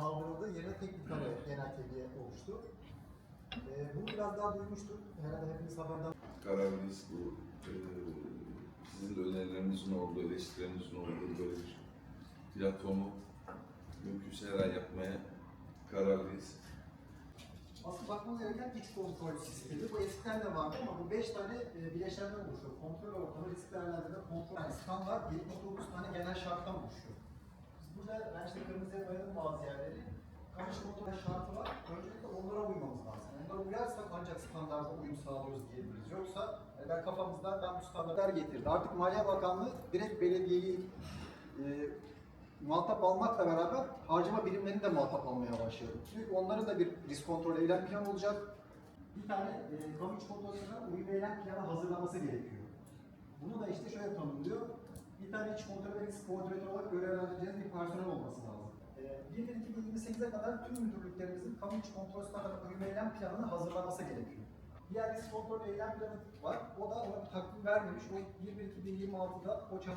kaldırıldı. Yerine tek bir kare genel tebliğ oluştu. Ee, bunu biraz daha duymuştuk. Herhalde hepiniz haberdar. kararlıyız. Bu e, sizin de önerilerinizin olduğu, eleştirilerinizin olduğu böyle bir platformu mümkünse her ay yapmaya kararlıyız. Aslında bakmamız gereken iç kontrol sistemi. Bu eskiden de vardı ama bu 5 tane e, bileşenden oluşuyor. Kontrol ortamı, risk değerlendirme, kontrol. Yani standart 79 tane genel şarttan oluşuyor. Biz burada, ben işte boyadım bazı yerleri. Kamış kontrol şartı var. Öncelikle onlara uymamız lazım. Onlara uyarsak ancak standarda uyum sağlıyoruz diyebiliriz. Yoksa e, ben kafamızda ben bu standartlar getirdi. Artık Maliye Bakanlığı direkt belediyeyi e, muhatap almakla beraber harcama birimlerini de muhatap almaya başladı. Çünkü onların da bir risk kontrol eylem planı olacak. Bir tane e, kamu kontrolüne uyum eylem planı hazırlaması gerekiyor. Bunu da işte şöyle tanımlıyor. Bir tane iç kontrol ve risk koordinatörü olarak görevlendireceğiniz bir personel olması lazım. E, 1 2028'e kadar tüm müdürlüklerimizin kamu iç kontrol standartı uyum eylem planını hazırlaması gerekiyor. Diğer risk kontrol eylem planı var. O da ona takvim vermemiş. O 1 2026'da o çalışma